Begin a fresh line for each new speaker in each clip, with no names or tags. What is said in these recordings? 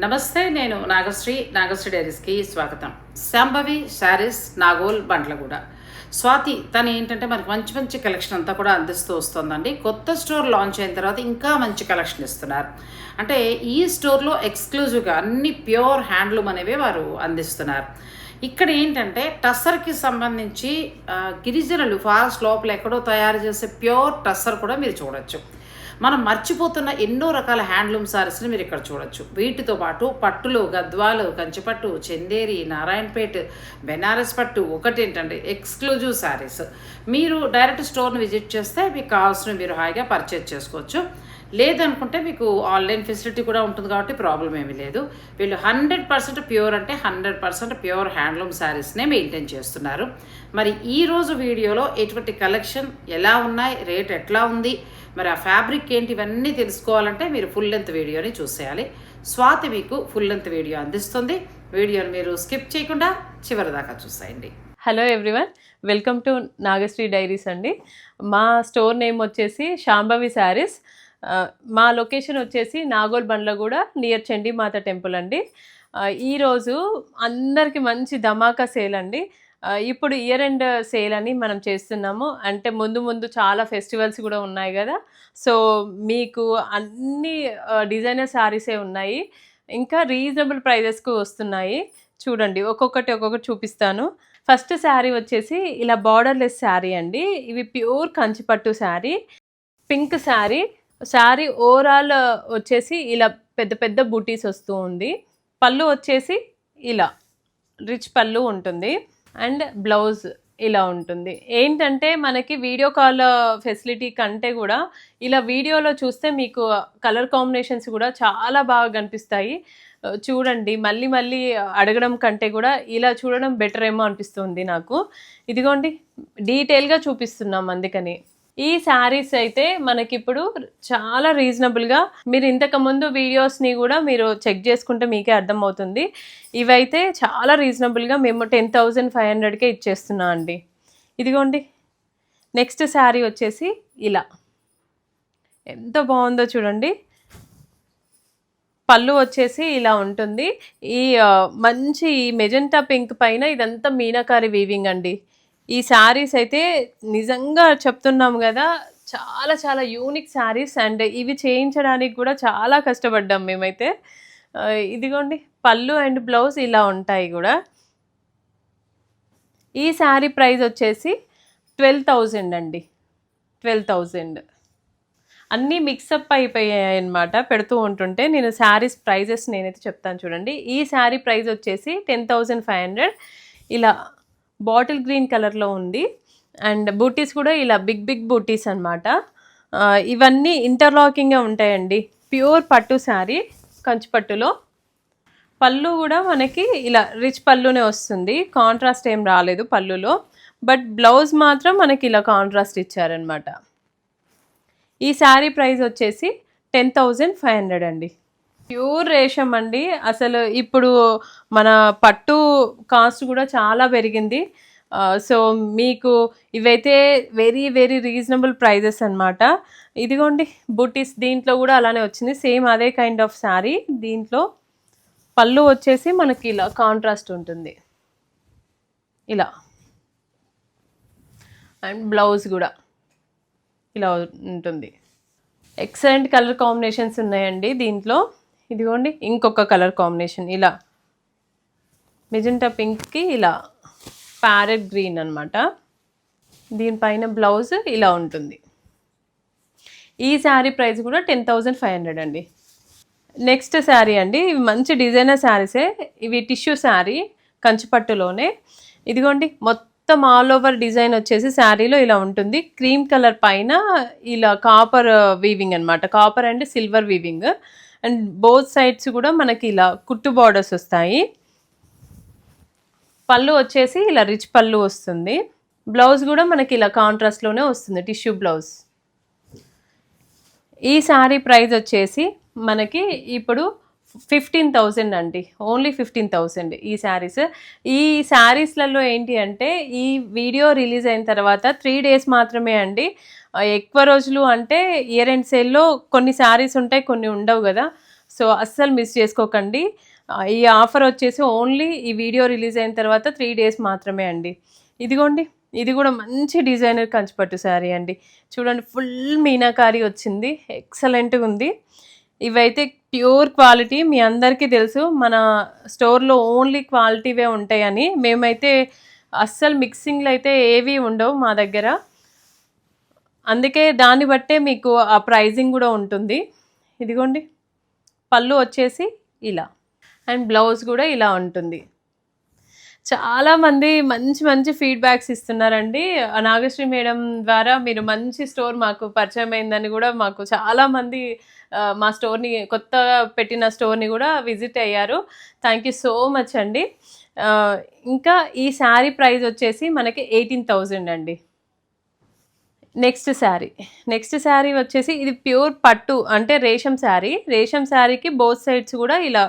నమస్తే నేను నాగశ్రీ నాగశ్రీ డైరీస్కి స్వాగతం. శాంభవి శారీస్ నాగోల్ బండ్లగూడ. స్వాతి తను ఏంటంటే మనకు మంచి మంచి కలెక్షన్ అంతా కూడా అందిస్తూ వస్తుందండి. కొత్త స్టోర్ లాంచ్ అయిన తర్వాత ఇంకా మంచి కలెక్షన్ ఇస్తున్నారు. అంటే ఈ స్టోర్లో ఎక్స్క్లూజివ్గా అన్ని ప్యూర్ హ్యాండ్లూమ్ అనేవి వారు అందిస్తున్నారు. ఇక్కడ ఏంటంటే టస్సర్కి సంబంధించి గిరిజనులు ఫారెస్ట్ లోపల ఎక్కడో తయారు చేసే ప్యూర్ టస్సర్ కూడా మీరు చూడొచ్చు. మనం మర్చిపోతున్న ఎన్నో రకాల హ్యాండ్లూమ్ సారీస్ని మీరు ఇక్కడ చూడొచ్చు. వీటితో పాటు పట్టులు గద్వాలు కంచిపట్టు చందేరి నారాయణపేట్ బెనారస్ పట్టు ఒకటి ఎక్స్క్లూజివ్ శారీస్ మీరు డైరెక్ట్ స్టోర్ని విజిట్ చేస్తే మీకు కావాల్సినవి మీరు హాయిగా పర్చేజ్ చేసుకోవచ్చు. లేదనుకుంటే మీకు ఆన్లైన్ ఫెసిలిటీ కూడా ఉంటుంది కాబట్టి ప్రాబ్లం ఏమీ లేదు. వీళ్ళు హండ్రెడ్ పర్సెంట్ ప్యూర్ అంటే హండ్రెడ్ పర్సెంట్ ప్యూర్ హ్యాండ్లూమ్ శారీస్నే మెయింటైన్ చేస్తున్నారు. మరి ఈరోజు వీడియోలో ఎటువంటి కలెక్షన్ ఎలా ఉన్నాయి రేట్ ఎట్లా ఉంది మరి ఆ ఫ్యాబ్రిక్ ఏంటి ఇవన్నీ తెలుసుకోవాలంటే మీరు ఫుల్ లెంత్ వీడియోని చూసేయాలి. స్వాతి మీకు ఫుల్ లెంత్ వీడియో అందిస్తుంది. వీడియోని మీరు స్కిప్ చేయకుండా చివరి దాకా చూసేయండి.
Hello everyone welcome to Nagasri diaries అండి. మా స్టోర్ నేమ్ వచ్చేసి శాంభవి శారీస్. మా లొకేషన్ వచ్చేసి నాగోల్ బండ్లగూడ నియర్ చండీమాత టెంపుల్ అండి. ఈరోజు అందరికి మంచి ధమాకా సేల్ అండి. ఇప్పుడు ఇయర్ ఎండ్ సేల్ అని మనం చేస్తున్నాము. అంటే ముందు ముందు చాలా ఫెస్టివల్స్ కూడా ఉన్నాయి కదా. సో మీకు అన్ని డిజైనర్ శారీసే ఉన్నాయి. ఇంకా రీజనబుల్ ప్రైజెస్కు వస్తున్నాయి. చూడండి ఒక్కొక్కటి ఒక్కొక్కటి చూపిస్తాను. ఫస్ట్ శారీ వచ్చేసి ఇలా బార్డర్లెస్ శారీ అండి. ఇవి ప్యూర్ కంచిపట్టు శారీ. పింక్ శారీ. శారీ ఓవరాల్ వచ్చేసి ఇలా పెద్ద పెద్ద బూటీస్ వస్తూ ఉంది. పళ్ళు వచ్చేసి ఇలా రిచ్ పళ్ళు ఉంటుంది. అండ్ బ్లౌజ్ ఇలా ఉంటుంది. ఏంటంటే మనకి వీడియో కాల్ ఫెసిలిటీ కంటే కూడా ఇలా వీడియోలో చూస్తే మీకు కలర్ కాంబినేషన్స్ కూడా చాలా బాగా కనిపిస్తాయి. చూడండి మళ్ళీ మళ్ళీ అడగడం కంటే కూడా ఇలా చూడడం బెటర్ ఏమో అనిపిస్తుంది నాకు. ఇదిగోండి డీటెయిల్గా చూపిస్తున్నాం అందుకని. ఈ శారీస్ అయితే మనకి ఇప్పుడు చాలా రీజనబుల్గా మీరు ఇంతకు ముందు వీడియోస్ని కూడా మీరు చెక్ చేసుకుంటే మీకే అర్థమవుతుంది. ఇవైతే చాలా రీజనబుల్గా మేము టెన్ థౌజండ్ ఫైవ్ హండ్రెడ్కే ఇచ్చేస్తున్నాం అండి. ఇదిగోండి. నెక్స్ట్ శారీ వచ్చేసి ఇలా. ఎంత బాగుందో చూడండి. పళ్ళు వచ్చేసి ఇలా ఉంటుంది. ఈ మంచి మెజెంటా పింక్ పైన ఇదంతా మీనాకారి వీవింగ్ అండి. ఈ శారీస్ అయితే నిజంగా చెప్తున్నాం కదా చాలా చాలా యూనిక్ శారీస్ అండ్ ఇవి చేయించడానికి కూడా చాలా కష్టపడ్డాం మేమైతే. ఇదిగోండి పళ్ళు అండ్ బ్లౌజ్ ఇలా ఉంటాయి కూడా. ఈ శారీ ప్రైస్ వచ్చేసి ట్వెల్వ్ థౌజండ్ అండి. ట్వెల్వ్ థౌజండ్ అన్నీ మిక్సప్ అయిపోయాయి అనమాట పెడుతూ ఉంటుంటే నేను శారీస్ ప్రైజెస్ నేనైతే చెప్తాను చూడండి. ఈ శారీ ప్రైస్ వచ్చేసి టెన్ థౌజండ్ ఫైవ్ హండ్రెడ్ ఇలా బాటిల్ గ్రీన్ కలర్లో ఉంది. అండ్ బూటీస్ కూడా ఇలా బిగ్ బిగ్ బూటీస్ అనమాట ఇవన్నీ ఇంటర్లాకింగ్గా ఉంటాయండి. ప్యూర్ పట్టు శారీ కంచిపట్టులో పళ్ళు కూడా మనకి ఇలా రిచ్ పళ్ళునే వస్తుంది. కాంట్రాస్ట్ ఏం రాలేదు పళ్ళులో. బట్ బ్లౌజ్ మాత్రం మనకి ఇలా కాంట్రాస్ట్ ఇచ్చారనమాట ఈ శారీ ప్రైస్ వచ్చేసి టెన్ థౌజండ్ ఫైవ్ హండ్రెడ్ అండి. ప్యూర్ రేషం అండి. అసలు ఇప్పుడు మన పట్టు కాస్ట్ కూడా చాలా పెరిగింది. సో మీకు ఇవైతే వెరీ వెరీ రీజనబుల్ ప్రైజెస్ అనమాట ఇదిగోండి బుటీస్ దీంట్లో కూడా అలానే వచ్చింది. సేమ్ అదే కైండ్ ఆఫ్ శారీ దీంట్లో పళ్ళు వచ్చేసి మనకి ఇలా కాంట్రాస్ట్ ఉంటుంది. ఇలా. అండ్ బ్లౌజ్ కూడా ఇలా ఉంటుంది. ఎక్సలెంట్ కలర్ కాంబినేషన్స్ ఉన్నాయండి దీంట్లో. ఇదిగోండి ఇంకొక కలర్ కాంబినేషన్ ఇలా. మెజెంటా పింక్కి ఇలా. ప్యారెట్ గ్రీన్ అనమాట దీనిపైన బ్లౌజ్ ఇలా ఉంటుంది. ఈ శారీ ప్రైస్ కూడా టెన్ థౌజండ్ ఫైవ్ హండ్రెడ్ అండి. నెక్స్ట్ శారీ అండి ఇవి మంచి డిజైనర్ శారీసే. ఇవి టిష్యూ శారీ కంచిపట్టులోనే. ఇదిగోండి మొత్తం ఆల్ ఓవర్ డిజైన్ వచ్చేసి శారీలో ఇలా ఉంటుంది. క్రీమ్ కలర్ పైన ఇలా కాపర్ వీవింగ్ అన్నమాట. Copper and silver weaving and both sides కూడా మనకి ఇలా కుట్టు బార్డర్స్ వస్తాయి. పళ్ళు వచ్చేసి ఇలా రిచ్ పళ్ళు వస్తుంది. బ్లౌజ్ కూడా మనకి ఇలా కాంట్రాస్ట్లోనే వస్తుంది టిష్యూ బ్లౌజ్ ఈ శారీ ప్రైస్ వచ్చేసి మనకి ఇప్పుడు ఫిఫ్టీన్ థౌజండ్ అండి ఓన్లీ ఫిఫ్టీన్ థౌజండ్ ఈ శారీస్. ఈ శారీస్లలో ఏంటి అంటే ఈ వీడియో రిలీజ్ అయిన తర్వాత త్రీ డేస్ మాత్రమే అండి. ఎక్కువ రోజులు అంటే ఇయర్ ఎండ్ సేల్లో కొన్ని శారీస్ ఉంటాయి కొన్ని ఉండవు కదా. సో అస్సలు మిస్ చేసుకోకండి. ఈ ఆఫర్ వచ్చేసి ఓన్లీ ఈ వీడియో రిలీజ్ అయిన తర్వాత త్రీ డేస్ మాత్రమే అండి. ఇదిగోండి ఇది కూడా మంచి డిజైనర్ కంచిపట్టు శారీ అండి. చూడండి ఫుల్ మీనాకారి వచ్చింది. ఎక్సలెంట్గా ఉంది. ఇవైతే ప్యూర్ క్వాలిటీ మీ అందరికీ తెలుసు. మన స్టోర్లో ఓన్లీ క్వాలిటీవే ఉంటాయని. మేమైతే అస్సలు మిక్సింగ్లు అయితే ఏవి ఉండవు మా దగ్గర. అందుకే దాన్ని బట్టే మీకు ఆ ప్రైజింగ్ కూడా ఉంటుంది. ఇదిగోండి పళ్ళు వచ్చేసి ఇలా. అండ్ బ్లౌజ్ కూడా ఇలా ఉంటుంది. చాలామంది మంచి మంచి ఫీడ్బ్యాక్స్ ఇస్తున్నారండి. ఆ నాగశ్రీ మేడం ద్వారా మీరు మంచి స్టోర్ మాకు పరిచయం అయిందని కూడా మాకు చాలామంది మా స్టోర్ని కొత్తగా పెట్టిన స్టోర్ని కూడా విజిట్ అయ్యారు. థ్యాంక్ యూ సో మచ్ అండి. ఇంకా ఈ శారీ ప్రైస్ వచ్చేసి మనకి ఎయిటీన్ థౌజండ్ అండి. నెక్స్ట్ శారీ. నెక్స్ట్ శారీ వచ్చేసి ఇది ప్యూర్ పట్టు అంటే రేషం శారీ. రేషం శారీకి బోత్ సైడ్స్ కూడా ఇలా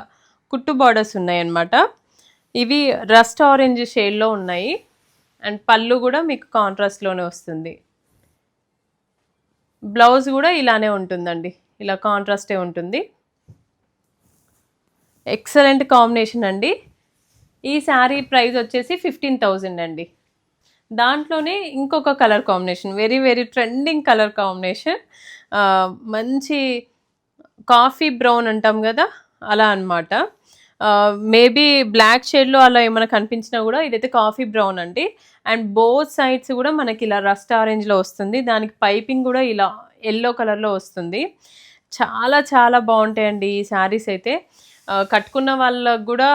కుట్టు బార్డర్స్ ఉన్నాయన్నమాట. ఇవి రస్ట్ ఆరెంజ్ షేడ్లో ఉన్నాయి. అండ్ పళ్ళు కూడా మీకు కాంట్రాస్ట్లోనే వస్తుంది. బ్లౌజ్ కూడా ఇలానే ఉంటుందండి. ఇలా కాంట్రాస్టే ఉంటుంది. ఎక్సలెంట్ కాంబినేషన్ అండి. ఈ శారీ ప్రైస్ వచ్చేసి ఫిఫ్టీన్ థౌజండ్ అండి. దాంట్లోనే ఇంకొక colour combination very very trending colour combination. మంచి కాఫీ బ్రౌన్ అంటాం కదా అలా అనమాట మేబీ బ్లాక్ షేడ్లో అలా ఏమైనా కనిపించినా కూడా ఇదైతే కాఫీ బ్రౌన్ అండి. అండ్ బోత్ సైడ్స్ కూడా మనకి ఇలా రస్ట్ ఆరెంజ్లో వస్తుంది. దానికి పైపింగ్ కూడా ఇలా ఎల్లో కలర్లో వస్తుంది. చాలా చాలా బాగుంటాయండి ఈ శారీస్ అయితే. కట్టుకున్న వాళ్ళకు కూడా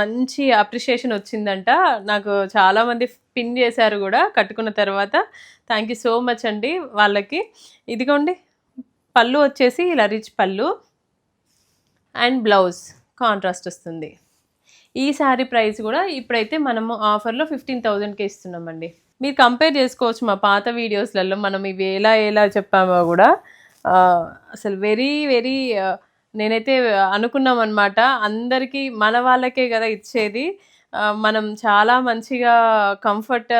మంచి అప్రిషియేషన్ వచ్చిందంట. నాకు చాలామంది పిన్ చేశారు కూడా కట్టుకున్న తర్వాత. థ్యాంక్ యూ సో మచ్ అండి వాళ్ళకి. ఇదిగోండి పళ్ళు వచ్చేసి ఇలా రిచ్ పళ్ళు అండ్ బ్లౌజ్ కాంట్రాస్ట్ వస్తుంది. ఈ శారీ ప్రైస్ కూడా ఇప్పుడైతే మనము ఆఫర్లో ఫిఫ్టీన్ థౌజండ్కి ఇస్తున్నామండి. మీరు కంపేర్ చేసుకోవచ్చు మా పాత వీడియోస్లలో మనం ఇవి ఎలా ఎలా చెప్పామో కూడా. అసలు వెరీ వెరీ నేనైతే అనుకున్నాం అనమాట అందరికీ మన వాళ్ళకే కదా ఇచ్చేది. మనం చాలా మంచిగా కంఫర్ట్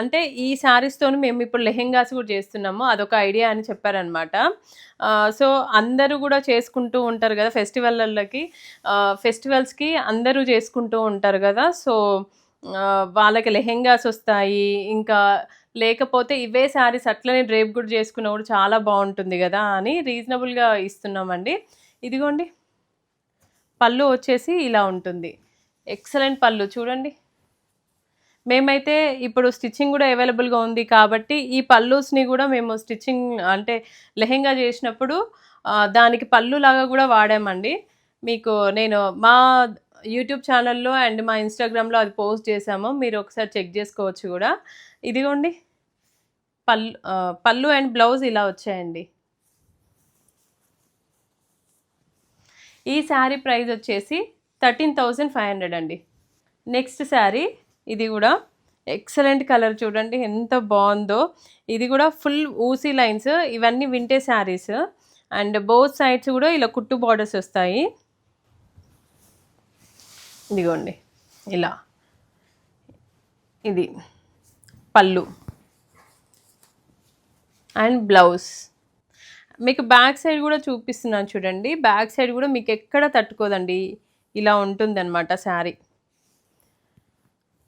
అంటే ఈ శారీస్తో మేము ఇప్పుడు లెహెంగాస్ కూడా చేస్తున్నాము. అదొక ఐడియా అని చెప్పారనమాట సో అందరూ కూడా చేసుకుంటూ ఉంటారు కదా ఫెస్టివల్లకి ఫెస్టివల్స్కి అందరూ చేసుకుంటూ ఉంటారు కదా. సో వాళ్ళకి లెహెంగాస్ వస్తాయి. ఇంకా లేకపోతే ఇవే శారీస్ అట్లనే డ్రేప్ కూడా చేసుకున్న కూడా చాలా బాగుంటుంది కదా అని రీజనబుల్గా ఇస్తున్నామండి. ఇదిగోండి. పళ్ళు వచ్చేసి ఇలా ఉంటుంది. ఎక్సలెంట్ పళ్ళు. చూడండి. మేమైతే ఇప్పుడు స్టిచ్చింగ్ కూడా అవైలబుల్గా ఉంది కాబట్టి ఈ పళ్ళుస్ని కూడా మేము స్టిచ్చింగ్ అంటే లెహెంగా చేసినప్పుడు దానికి పళ్ళు లాగా కూడా వాడామండి. మీకు నేను మా యూట్యూబ్ ఛానల్లో అండ్ మా ఇన్స్టాగ్రామ్లో అది పోస్ట్ చేసాము మీరు ఒకసారి చెక్ చేసుకోవచ్చు కూడా. ఇదిగోండి. పల్లు పళ్ళు అండ్ బ్లౌజ్ ఇలా వచ్చాయండి. ఈ శారీ ప్రైస్ వచ్చేసి థర్టీన్ థౌజండ్ ఫైవ్ హండ్రెడ్ అండి. నెక్స్ట్ శారీ ఇది కూడా ఎక్సలెంట్ కలర్ చూడండి. ఎంత బాగుందో. ఇది కూడా ఫుల్ ఊసీ లైన్స్. ఇవన్నీ వింటే శారీస్. అండ్ బోత్ సైడ్స్ కూడా ఇలా కుట్టు బార్డర్స్ వస్తాయి. ఇదిగోండి ఇలా. ఇది పళ్ళు. And blouse. మీకు బ్యాక్ సైడ్ కూడా చూపిస్తున్నాను చూడండి. బ్యాక్ సైడ్ కూడా మీకు ఎక్కడ తట్టుకోదండి. ఇలా ఉంటుందన్నమాట శారీ.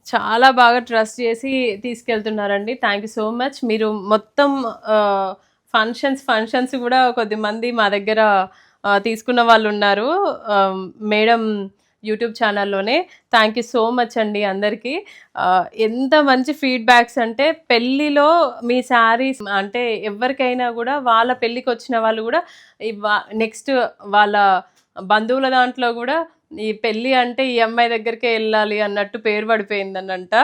చాలా బాగా ట్రస్ట్ చేసి తీసుకెళ్తున్నారండి. Thank you so much. మీరు మొత్తం ఫంక్షన్స్ ఫంక్షన్స్ కూడా కొద్దిమంది మా దగ్గర తీసుకున్న వాళ్ళు ఉన్నారు. మేడం యూట్యూబ్ ఛానల్లోనే. థ్యాంక్ యూ సో మచ్ అండి అందరికీ. ఎంత మంచి ఫీడ్బ్యాక్స్ అంటే పెళ్ళిలో మీ శారీస్ అంటే ఎవరికైనా కూడా వాళ్ళ పెళ్ళికి వచ్చిన వాళ్ళు కూడా నెక్స్ట్ వాళ్ళ బంధువుల దాంట్లో కూడా ఈ పెళ్ళి అంటే ఈ అమ్మాయి దగ్గరికే వెళ్ళాలి అన్నట్టు పేరు పడిపోయిందనంట.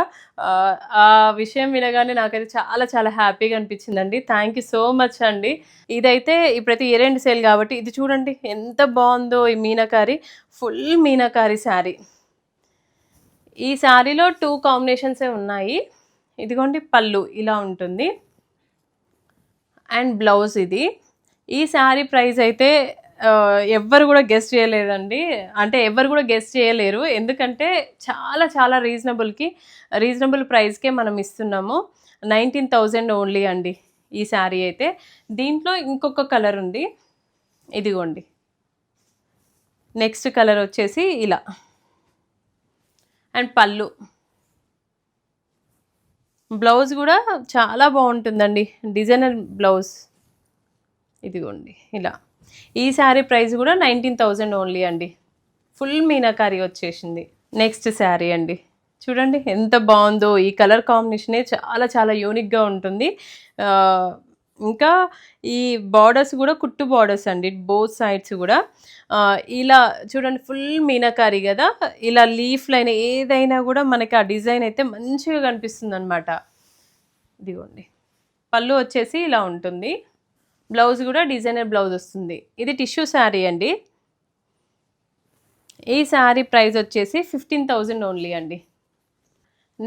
ఆ, ఆ విషయం వినగానే నాకైతే చాలా చాలా హ్యాపీగా అనిపించిందండి. థ్యాంక్ యూ సో మచ్ అండి. ఇదైతే ప్రతి ఇయర్ ఎండ్ సేల్ కాబట్టి ఇది చూడండి ఎంత బాగుందో ఈ మీనాకారి ఫుల్ మీనాకారి శారీ. ఈ శారీలో టూ కాంబినేషన్సే ఉన్నాయి. ఇదిగోండి పళ్ళు ఇలా ఉంటుంది. అండ్ బ్లౌజ్ ఇది. ఈ శారీ ప్రైస్ అయితే ఎవ్వరు కూడా గెస్ట్ చేయలేదండి. అంటే ఎవ్వరు కూడా గెస్ట్ చేయలేరు. ఎందుకంటే చాలా చాలా రీజనబుల్కి రీజనబుల్ ప్రైస్కే మనం ఇస్తున్నాము. నైన్టీన్ థౌజండ్ ఓన్లీ అండి ఈ శారీ అయితే. దీంట్లో ఇంకొక కలర్ ఉంది. ఇదిగోండి. నెక్స్ట్ కలర్ వచ్చేసి ఇలా. అండ్ పళ్ళు. బ్లౌజ్ కూడా చాలా బాగుంటుందండి. Designer blouse. ఇదిగోండి. ఇలా. ఈ శారీ ప్రైస్ కూడా నైన్టీన్ థౌజండ్ ఓన్లీ అండి. ఫుల్ మీనాకారీ వచ్చేసింది. నెక్స్ట్ శారీ అండి. చూడండి ఎంత బాగుందో. ఈ కలర్ కాంబినేషనే చాలా చాలా యూనిక్గా ఉంటుంది. ఇంకా ఈ బార్డర్స్ కూడా కుట్టు బార్డర్స్ అండి. బోత్ సైడ్స్ కూడా. ఇలా చూడండి ఫుల్ మీనాకారి కదా. ఇలా లీఫ్ లైన్ ఏదైనా కూడా మనకి ఆ డిజైన్ అయితే మంచిగా కనిపిస్తుంది అనమాట ఇదిగోండి. పళ్ళు వచ్చేసి ఇలా ఉంటుంది. బ్లౌజ్ కూడా డిజైనర్ బ్లౌజ్ వస్తుంది. ఇది టిష్యూ శారీ అండి. ఈ శారీ ప్రైస్ వచ్చేసి ఫిఫ్టీన్ థౌజండ్ ఓన్లీ అండి.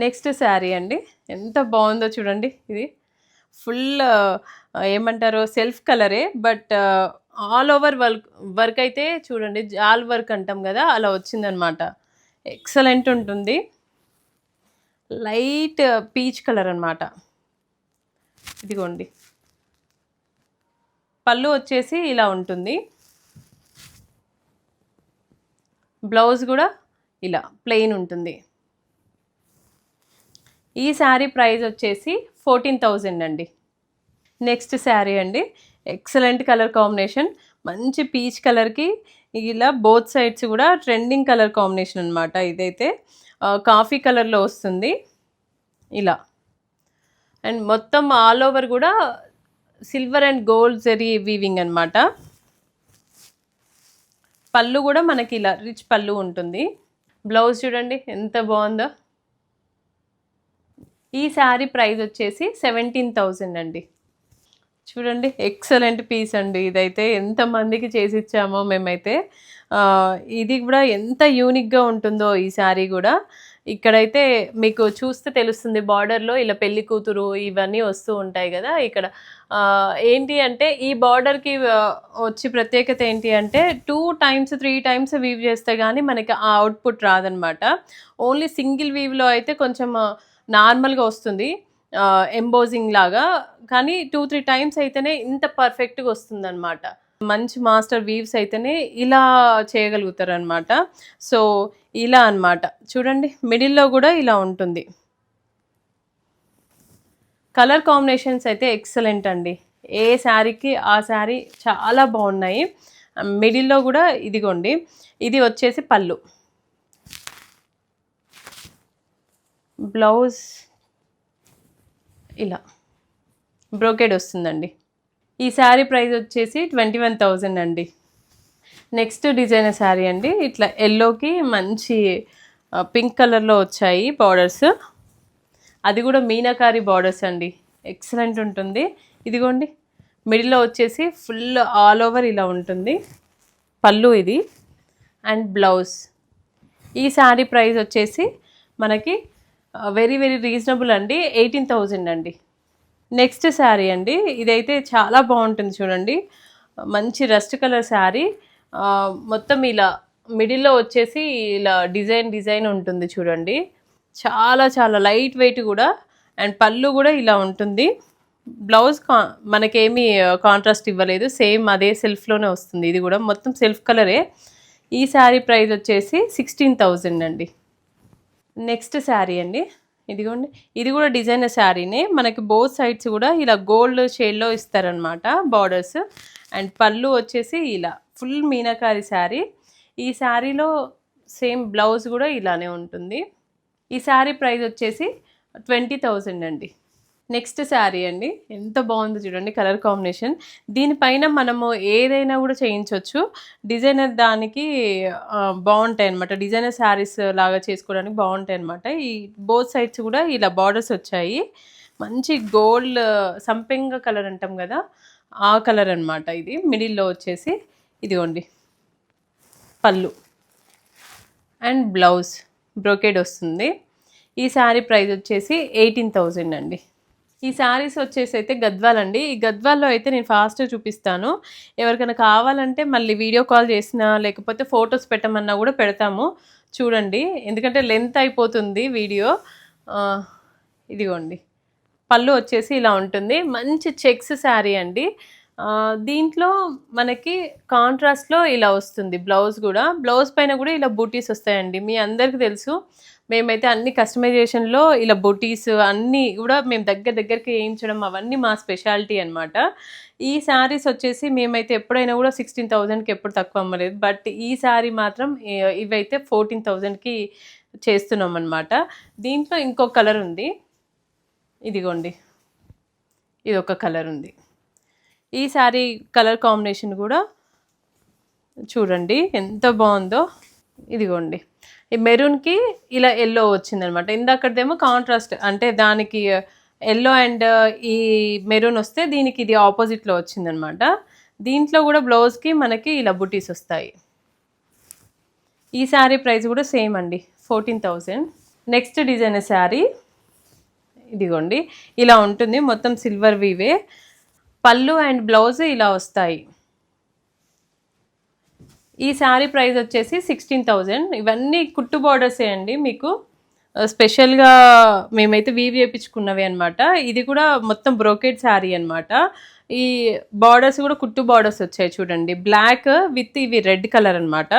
నెక్స్ట్ శారీ అండి. ఎంత బాగుందో చూడండి ఇది. ఫుల్ ఏమంటారు సెల్ఫ్ కలరే but all over work work అయితే చూడండి జాల్ వర్క్ అంటాం కదా అలా వచ్చిందనమాట. ఎక్సలెంట్ ఉంటుంది. లైట్ పీచ్ కలర్ అనమాట. ఇదిగోండి. పళ్ళు వచ్చేసి ఇలా ఉంటుంది. బ్లౌజ్ కూడా ఇలా ప్లెయిన్ ఉంటుంది. ఈ శారీ ప్రైస్ వచ్చేసి ఫోర్టీన్ థౌజండ్ అండి. నెక్స్ట్ శారీ అండి. Excellent colour combination. మంచి పీచ్ కలర్కి ఇలా బోత్ సైడ్స్ కూడా ట్రెండింగ్ కలర్ కాంబినేషన్ అనమాట ఇదైతే. కాఫీ కలర్లో వస్తుంది. ఇలా. అండ్ మొత్తం ఆల్ ఓవర్ కూడా సిల్వర్ అండ్ గోల్డ్ జరీ వీవింగ్ అన్నమాట. పళ్ళు కూడా మనకి ఇలా రిచ్ పళ్ళు ఉంటుంది. బ్లౌజ్ చూడండి ఎంత బాగుందో. ఈ శారీ ప్రైస్ వచ్చేసి సెవెంటీన్ థౌజండ్ అండి. చూడండి ఎక్సలెంట్ పీస్ అండి. ఇదైతే ఎంతమందికి చేసి ఇచ్చామో మేమైతే. ఇది కూడా ఎంత యూనిక్గా ఉంటుందో ఈ శారీ కూడా. ఇక్కడైతే మీకు చూస్తే తెలుస్తుంది బార్డర్లో ఇలా పెళ్ళి కూతురు ఇవన్నీ వస్తూ ఉంటాయి కదా ఇక్కడ. ఏంటి అంటే ఈ బార్డర్కి వచ్చి ప్రత్యేకత ఏంటి అంటే two times three times weave చేస్తే కానీ మనకి ఆ అవుట్పుట్ రాదనమాట. ఓన్లీ సింగిల్ వీవ్లో అయితే కొంచెం నార్మల్గా వస్తుంది ఎంబోజింగ్ లాగా. కానీ టూ త్రీ టైమ్స్ అయితేనే ఇంత పర్ఫెక్ట్గా వస్తుంది అనమాట మంచి మాస్టర్ వీవ్స్ అయితేనే ఇలా చేయగలుగుతారు అనమాట సో ఇలా అన్నమాట. చూడండి మిడిల్లో కూడా ఇలా ఉంటుంది. కలర్ కాంబినేషన్స్ అయితే ఎక్సలెంట్ అండి. ఏ శారీకి ఆ శారీ చాలా బాగున్నాయి. మిడిల్లో కూడా ఇదిగోండి ఇది వచ్చేసి పళ్ళు. బ్లౌజ్ ఇలా. బ్రోకెడ్ వస్తుందండి. ఈ శారీ ప్రైస్ వచ్చేసి ట్వంటీ వన్ థౌజండ్ అండి. నెక్స్ట్ డిజైనర్ శారీ అండి. ఇట్లా ఎల్లోకి మంచి పింక్ కలర్లో వచ్చాయి బార్డర్స్ అది కూడా మీనాకారి బార్డర్స్ అండి. ఎక్సలెంట్ ఉంటుంది. ఇదిగోండి. మిడిల్లో వచ్చేసి ఫుల్ ఆల్ ఓవర్ ఇలా ఉంటుంది. పళ్ళు ఇది. అండ్ బ్లౌజ్ ఈ శారీ ప్రైస్ వచ్చేసి మనకి వెరీ వెరీ రీజనబుల్ అండి. ఎయిటీన్ థౌజండ్ అండి. నెక్స్ట్ శారీ అండి. ఇదైతే చాలా బాగుంటుంది చూడండి. మంచి రస్ట్ కలర్ శారీ. మొత్తం ఇలా మిడిల్లో వచ్చేసి ఇలా డిజైన్ డిజైన్ ఉంటుంది చూడండి. చాలా చాలా లైట్ వెయిట్ కూడా అండ్ పళ్ళు కూడా ఇలా ఉంటుంది. బ్లౌజ్ కా మనకేమీ కాంట్రాస్ట్ ఇవ్వలేదు. సేమ్ అదే సెల్ఫ్లోనే వస్తుంది. ఇది కూడా మొత్తం సెల్ఫ్ కలరే. ఈ శారీ ప్రైస్ వచ్చేసి సిక్స్టీన్ థౌజండ్ అండి. నెక్స్ట్ శారీ అండి. ఇదిగోండి. ఇది కూడా డిజైనర్ శారీనే. మనకి బోత్ సైడ్స్ కూడా ఇలా గోల్డ్ షేడ్లో ఇస్తారనమాట బార్డర్స్. అండ్ పళ్ళు వచ్చేసి ఇలా ఫుల్ మీనాకారి శారీ. ఈ శారీలో సేమ్ బ్లౌజ్ కూడా ఇలానే ఉంటుంది. ఈ శారీ ప్రైస్ వచ్చేసి ట్వంటీ థౌజండ్ అండి. నెక్స్ట్ శారీ అండి. ఎంత బాగుందో చూడండి కలర్ కాంబినేషన్. దీనిపైన మనము ఏదైనా కూడా చేయించవచ్చు డిజైనర్ దానికి బాగుంటాయి అనమాట డిజైనర్ శారీస్ లాగా చేసుకోవడానికి బాగుంటాయి అనమాట ఈ బోత్ సైడ్స్ కూడా ఇలా బార్డర్స్ వచ్చాయి. మంచి గోల్డ్ సంపెంగ కలర్ అంటాం కదా ఆ కలర్ అనమాట ఇది. మిడిల్లో వచ్చేసి ఇదిగోండి. పళ్ళు. And blouse. బ్రోకేడ్ వస్తుంది. ఈ శారీ ప్రైస్ వచ్చేసి ఎయిటీన్ థౌజండ్ అండి. ఈ శారీస్ వచ్చేసి అయితే గద్వాల్ అండి ఈ గద్వాల్లో అయితే నేను ఫాస్ట్గా చూపిస్తాను. ఎవరికైనా కావాలంటే మళ్ళీ వీడియో కాల్ చేసినా లేకపోతే ఫొటోస్ పెట్టమన్నా కూడా పెడతాము. చూడండి. ఎందుకంటే లెంత్ అయిపోతుంది వీడియో. ఇదిగోండి. పళ్ళు వచ్చేసి ఇలా ఉంటుంది. మంచి చెక్స్ శారీ అండి. దీంట్లో మనకి కాంట్రాస్ట్లో ఇలా వస్తుంది బ్లౌజ్ కూడా. బ్లౌజ్ పైన కూడా ఇలా బూటీస్ వస్తాయండి. మీ అందరికీ తెలుసు. మేమైతే అన్ని కస్టమైజేషన్లో ఇలా బొటీస్ అన్నీ కూడా మేము దగ్గర దగ్గరికి వేయించడం అవన్నీ మా స్పెషాలిటీ అనమాట ఈ శారీస్ వచ్చేసి మేమైతే ఎప్పుడైనా కూడా సిక్స్టీన్ థౌజండ్కి ఎప్పుడు తక్కువ అమ్మలేదు. బట్ ఈ శారీ మాత్రం ఇవైతే ఫోర్టీన్ థౌజండ్కి చేస్తున్నాం అనమాట దీంట్లో ఇంకో కలర్ ఉంది. ఇదిగోండి. ఇది ఒక కలర్ ఉంది. ఈ శారీ కలర్ కాంబినేషన్ కూడా చూడండి ఎంత బాగుందో. ఇదిగోండి. ఈ మెరూన్కి ఇలా ఎల్లో వచ్చిందనమాట. ఇందాకదేమో కాంట్రాస్ట్ అంటే దానికి ఎల్లో అండ్ ఈ మెరూన్ వస్తే దీనికి ఇది ఆపోజిట్లో వచ్చిందనమాట. దీంట్లో కూడా బ్లౌజ్కి మనకి ఇలా బుటీస్ వస్తాయి. ఈ శారీ ప్రైస్ కూడా సేమ్ అండి fourteen thousand next design sari? ఇదిగోండి ఇలా ఉంటుంది మొత్తం సిల్వర్ వీవే పళ్ళు అండ్ బ్లౌజ్ ఇలా వస్తాయి. ఈ శారీ ప్రైస్ వచ్చేసి సిక్స్టీన్ థౌజండ్. ఇవన్నీ కుట్టు బార్డర్సే అండి మీకు. స్పెషల్గా మేమైతే వీవ్ చేయించుకున్నవి అనమాట ఇది కూడా మొత్తం బ్రోకెడ్ శారీ అనమాట ఈ బార్డర్స్ కూడా కుట్టు బార్డర్స్ వచ్చాయి చూడండి. బ్లాక్ విత్ ఇవి రెడ్ కలర్ అనమాట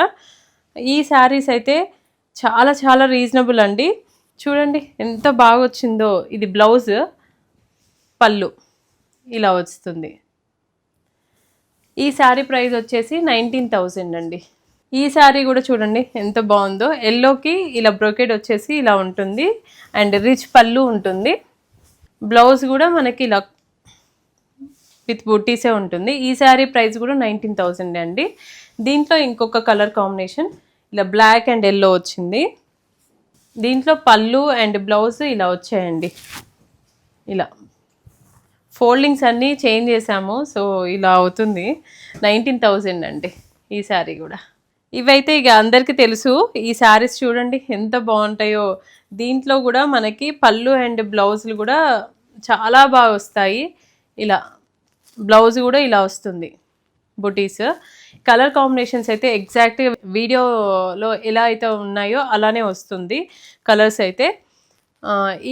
ఈ శారీస్ అయితే చాలా చాలా రీజనబుల్ అండి. చూడండి ఎంత బాగా వచ్చిందో ఇది బ్లౌజ్ పళ్ళు. ఇలా వస్తుంది ఈ శారీ ప్రైస్ వచ్చేసి నైన్టీన్ థౌజండ్ అండి. ఈ శారీ కూడా చూడండి ఎంత బాగుందో. ఎల్లోకి ఇలా బ్రోకెడ్ వచ్చేసి ఇలా ఉంటుంది. అండ్ రిచ్ పళ్ళు ఉంటుంది. బ్లౌజ్ కూడా మనకి ఇలా విత్ బుట్టీసే ఉంటుంది. ఈ శారీ ప్రైస్ కూడా నైన్టీన్ థౌజండ్ అండి. దీంట్లో ఇంకొక కలర్ కాంబినేషన్ ఇలా బ్లాక్ అండ్ ఎల్లో వచ్చింది. దీంట్లో పళ్ళు అండ్ బ్లౌజ్ ఇలా వచ్చాయండి. ఇలా. ఫోల్డింగ్స్ అన్నీ చేంజ్ చేసాము సో ఇలా అవుతుంది. నైన్టీన్ థౌజండ్ అండి ఈ శారీ కూడా. ఇవైతే ఇక అందరికీ తెలుసు. ఈ శారీస్ చూడండి ఎంత బాగుంటాయో. దీంట్లో కూడా మనకి పళ్ళు అండ్ బ్లౌజులు కూడా చాలా బాగా వస్తాయి. ఇలా బ్లౌజ్ కూడా ఇలా వస్తుంది. బుటీస్. కలర్ కాంబినేషన్స్ అయితే ఎగ్జాక్ట్గా వీడియోలో ఎలా అయితే ఉన్నాయో అలానే వస్తుంది. కలర్స్ అయితే.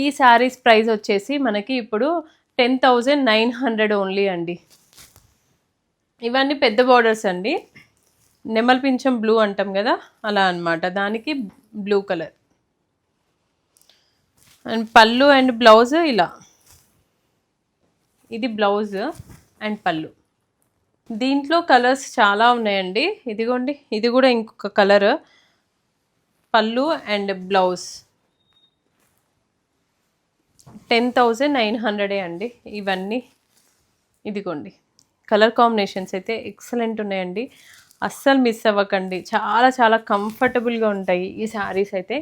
ఈ శారీస్ ప్రైస్ వచ్చేసి మనకి ఇప్పుడు ten thousand nine hundred only అండి. ఇవన్నీ పెద్ద బార్డర్స్ అండి. నెమల్ పింఛం బ్లూ అంటాం కదా అలా అన్నమాట. దానికి బ్లూ కలర్ అండ్ పళ్ళు అండ్ బ్లౌజ్ ఇలా. ఇది బ్లౌజ్ అండ్ పళ్ళు. దీంట్లో కలర్స్ చాలా ఉన్నాయండి. ఇదిగోండి ఇది కూడా ఇంకొక కలర్ పళ్ళు and blouse ten thousand nine హండ్రెడే అండి. ఇవన్నీ ఇదిగోండి. కలర్ కాంబినేషన్స్ అయితే ఎక్సలెంట్ ఉన్నాయండి. అస్సలు మిస్ అవ్వకండి. చాలా చాలా కంఫర్టబుల్గా ఉంటాయి ఈ శారీస్ అయితే.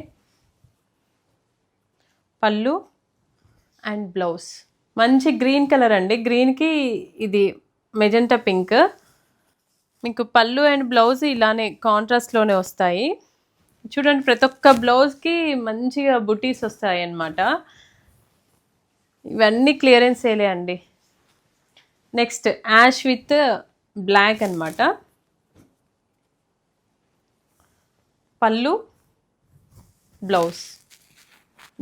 పళ్ళు అండ్ బ్లౌజ్. మంచి గ్రీన్ కలర్ అండి. గ్రీన్కి ఇది మెజెంటా పింక్. మీకు పళ్ళు అండ్ బ్లౌజ్ ఇలానే కాంట్రాస్ట్లోనే వస్తాయి. చూడండి ప్రతి ఒక్క బ్లౌజ్కి మంచిగా బుటీస్ వస్తాయి అన్నమాట ఇవన్నీ క్లియరెన్స్ సేలే అండి. నెక్స్ట్ యాష్ విత్ బ్లాక్ అన్నమాట. పళ్ళు blouse.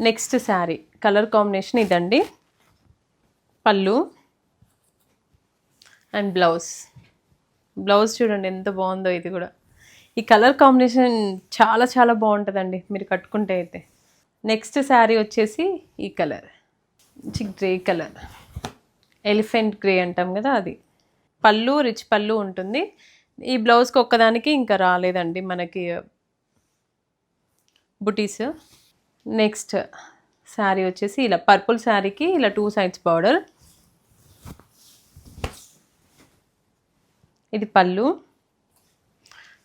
Next sari colour combination ఇదండి. పళ్ళు అండ్ బ్లౌజ్. బ్లౌజ్ చూడండి ఎంత బాగుందో ఇది కూడా. ఈ కలర్ కాంబినేషన్ చాలా చాలా బాగుంటుందండి మీరు కట్టుకుంటే అయితే. నెక్స్ట్ శారీ వచ్చేసి ఈ కలర్. మంచి గ్రే కలర్. ఎలిఫెంట్ గ్రే అంటాం కదా అది. పళ్ళు రిచ్ పళ్ళు ఉంటుంది. ఈ బ్లౌజ్కి ఒక్కదానికి ఇంకా రాలేదండి మనకి బుటీస్. నెక్స్ట్ శారీ వచ్చేసి ఇలా పర్పుల్ శారీకి ఇలా టూ సైడ్స్ బార్డర్. ఇది పళ్ళు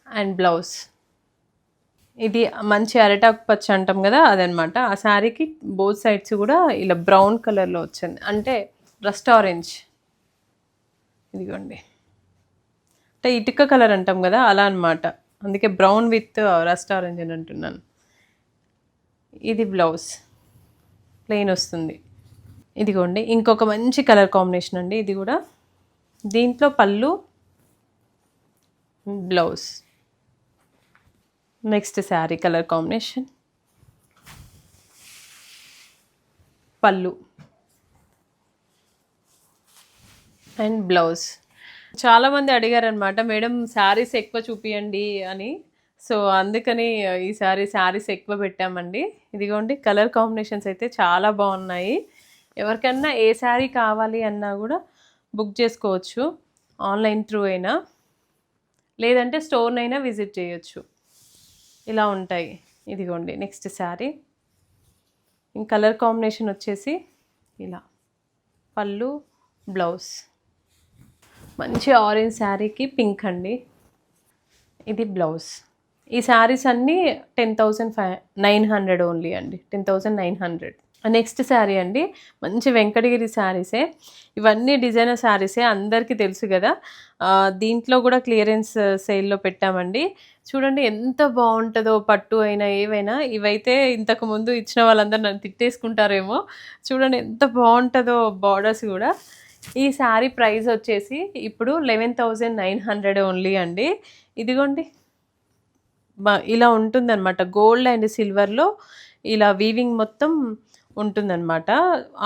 అండ్ బ్లౌజ్. ఇది మంచి అరటాకు పచ్చ అంటాం కదా అదనమాట. ఆ శారీకి బోత్ సైడ్స్ కూడా ఇలా బ్రౌన్ కలర్లో వచ్చింది. అంటే రస్ట్ ఆరెంజ్. ఇదిగోండి. అంటే ఇటుక కలర్ అంటాం కదా అలా అనమాట అందుకే బ్రౌన్ విత్ రస్ట్ ఆరెంజ్ అని అంటున్నాను. ఇది బ్లౌజ్. ప్లెయిన్ వస్తుంది. ఇదిగోండి. ఇంకొక మంచి కలర్ కాంబినేషన్ అండి. ఇది కూడా దీంట్లో పళ్ళు blouse. Next sari colour combination. పళ్ళు. And blouse. చాలా మంది అడిగారనమాట మేడం శారీస్ ఎక్కువ చూపియండి అని. సో అందుకని ఈసారి శారీస్ ఎక్కువ పెట్టామండి. ఇదిగోండి కలర్ కాంబినేషన్స్ అయితే చాలా బాగున్నాయి. ఎవరికన్నా ఏ శారీ కావాలి అన్నా కూడా బుక్ చేసుకోవచ్చు. ఆన్లైన్ త్రూ అయినా. లేదంటే స్టోర్నైనా విజిట్ చేయొచ్చు. ఇలా ఉంటాయి. ఇదిగోండి నెక్స్ట్ శారీ. ఇంక కలర్ కాంబినేషన్ వచ్చేసి ఇలా. పళ్ళు బ్లౌజ్. మంచి ఆరెంజ్ శారీకి పింక్ అండి. ఇది బ్లౌజ్. ఈ శారీస్ అన్నీ ten thousand five nine hundred only అండి. Ten thousand nine hundred. Next sari అండి మంచి వెంకటగిరి శారీసే. ఇవన్నీ డిజైనర్ శారీసే అందరికీ తెలుసు కదా. దీంట్లో కూడా క్లియరెన్స్ సేల్లో పెట్టామండి. చూడండి ఎంత బాగుంటుందో పట్టు అయినా ఏవైనా. ఇవైతే ఇంతకు ముందు ఇచ్చిన వాళ్ళందరూ నన్ను తిట్టేసుకుంటారేమో. చూడండి ఎంత బాగుంటుందో బార్డర్స్ కూడా. ఈ శారీ ప్రైస్ వచ్చేసి ఇప్పుడు eleven thousand nine hundred only అండి. ఇదిగోండి. ఇలా ఉంటుందన్నమాట. గోల్డ్ అండ్ సిల్వర్లో ఇలా వీవింగ్ మొత్తం ఉంటుందన్నమాట.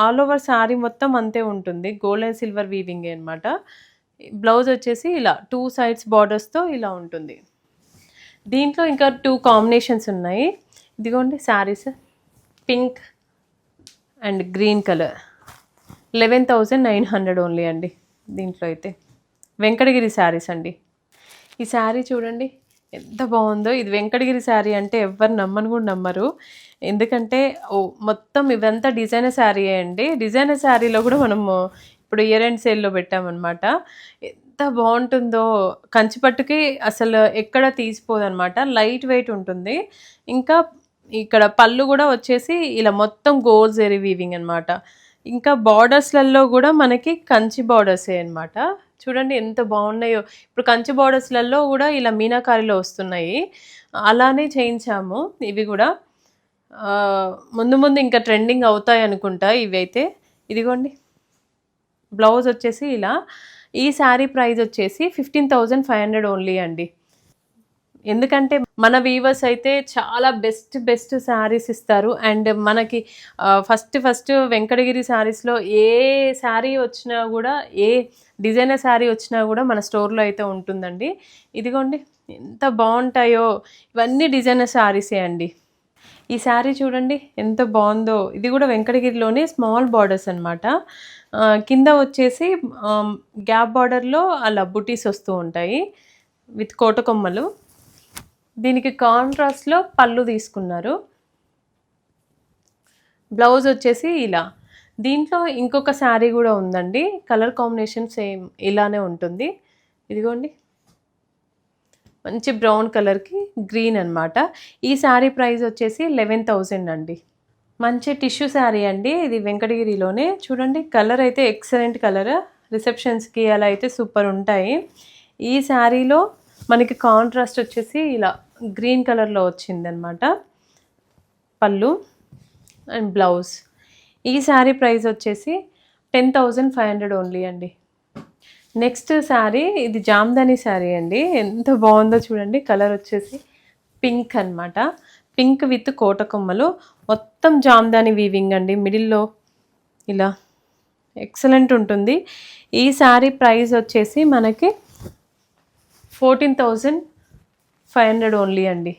ఆల్ ఓవర్ శారీ మొత్తం అంతే ఉంటుంది. గోల్డ్ అండ్ సిల్వర్ వీవింగ్ అనమాట బ్లౌజ్ వచ్చేసి ఇలా టూ సైడ్స్ బార్డర్స్తో ఇలా ఉంటుంది. దీంట్లో ఇంకా టూ కాంబినేషన్స్ ఉన్నాయి. ఇదిగోండి saris pink and green colour eleven thousand nine hundred only అండి దీంట్లో అయితే. వెంకటగిరి శారీస్ అండి. ఈ శారీ చూడండి. ఎంత బాగుందో. ఇది వెంకటగిరి శారీ అంటే ఎవ్వరు నమ్మని కూడా నమ్మరు. ఎందుకంటే మొత్తం ఇవంతా డిజైనర్ శారీ అండి. డిజైనర్ శారీలో కూడా మనము ఇప్పుడు ఇయర్ అండ్ సేల్లో పెట్టామన్నమాట. ఎంత బాగుంటుందో. కంచిపట్టుకి అసలు ఎక్కడ తీసిపోదన్నమాట. లైట్ వెయిట్ ఉంటుంది. ఇంకా ఇక్కడ పళ్ళు కూడా వచ్చేసి ఇలా మొత్తం గోల్ జెరీ వీవింగ్ అనమాట ఇంకా బార్డర్స్లలో కూడా మనకి కంచి బార్డర్సే అనమాట చూడండి ఎంత బాగున్నాయో. ఇప్పుడు కంచి బార్డర్స్లలో కూడా ఇలా మీనాకారిలో వస్తున్నాయి. అలానే చేయించాము. ఇవి కూడా. ముందు ముందు ఇంకా ట్రెండింగ్ అవుతాయి అనుకుంటా ఇవి అయితే ఇదిగోండి. బ్లౌజ్ వచ్చేసి ఇలా. ఈ శారీ ప్రైస్ వచ్చేసి fifteen thousand five hundred only అండి. ఎందుకంటే మన వీవర్స్ అయితే చాలా బెస్ట్ బెస్ట్ శారీస్ ఇస్తారు. అండ్ మనకి ఫస్ట్ ఫస్ట్ వెంకటగిరి శారీస్లో ఏ శారీ వచ్చినా కూడా ఏ డిజైనర్ శారీ వచ్చినా కూడా మన స్టోర్లో అయితే ఉంటుందండి. ఇదిగోండి ఎంత బాగుంటాయో. ఇవన్నీ డిజైనర్ శారీసే అండి. ఈ శారీ చూడండి ఎంత బాగుందో. ఇది కూడా వెంకటగిరిలోనే స్మాల్ బార్డర్స్ అనమాట కింద వచ్చేసి గ్యాప్ బార్డర్లో అలా బుటీస్ వస్తూ ఉంటాయి. విత్ కోటకొమ్మలు దీనికి కాంట్రాస్ట్లో పళ్ళు తీసుకున్నారు. బ్లౌజ్ వచ్చేసి ఇలా. దీంట్లో ఇంకొక శారీ కూడా ఉందండి. కలర్ కాంబినేషన్ సేమ్ ఇలానే ఉంటుంది. ఇదిగోండి. మంచి బ్రౌన్ కలర్కి గ్రీన్ అన్నమాట. ఈ శారీ ప్రైస్ వచ్చేసి లెవెన్ థౌజండ్ అండి. మంచి టిష్యూ శారీ అండి. ఇది వెంకటగిరిలోనే. చూడండి కలర్ అయితే ఎక్సలెంట్ కలర్ రిసెప్షన్స్కి అలా అయితే సూపర్ ఉంటాయి. ఈ శారీలో మనకి కాంట్రాస్ట్ వచ్చేసి ఇలా గ్రీన్ కలర్లో వచ్చిందనమాట. పళ్ళు అండ్ బ్లౌజ్. ఈ శారీ ప్రైస్ వచ్చేసి ten thousand five hundred only అండి. నెక్స్ట్ శారీ ఇది జామ్దాని శారీ అండి. ఎంత బాగుందో చూడండి. కలర్ వచ్చేసి పింక్ అన్నమాట. పింక్ విత్ కోటకొమ్మలు మొత్తం జామ్దాని వీవింగ్ అండి. మిడిల్లో ఇలా ఎక్సలెంట్ ఉంటుంది. ఈ శారీ ప్రైస్ వచ్చేసి మనకి fourteen thousand five hundred only అండి.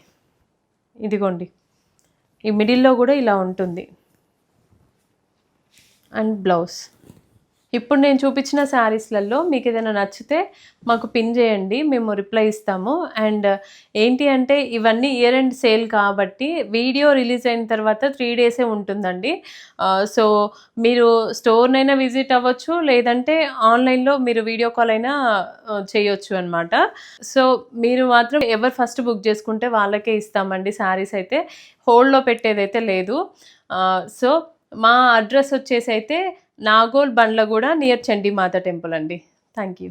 ఇదిగోండి. ఈ మిడిల్లో కూడా ఇలా ఉంటుంది. And blouse. ఇప్పుడు నేను చూపించిన శారీస్లలో మీకు ఏదైనా నచ్చితే మాకు పిన్ చేయండి మేము రిప్లై ఇస్తాము. అండ్ ఏంటి అంటే ఇవన్నీ ఇయర్ ఎండ్ సేల్ కాబట్టి వీడియో రిలీజ్ అయిన తర్వాత త్రీ డేసే ఉంటుందండి. సో మీరు స్టోర్నైనా విజిట్ అవ్వచ్చు లేదంటే ఆన్లైన్లో మీరు వీడియో కాల్ అయినా చేయొచ్చు అనమాట సో మీరు మాత్రం ఎవరు ఫస్ట్ బుక్ చేసుకుంటే వాళ్ళకే ఇస్తామండి శారీస్ అయితే. హోల్డ్లో పెట్టేదైతే లేదు. సో మా అడ్రస్ వచ్చేసి అయితే నాగోల్ బండ్లగూడ నియర్ చండీమాత టెంపుల్ అండి. Thank you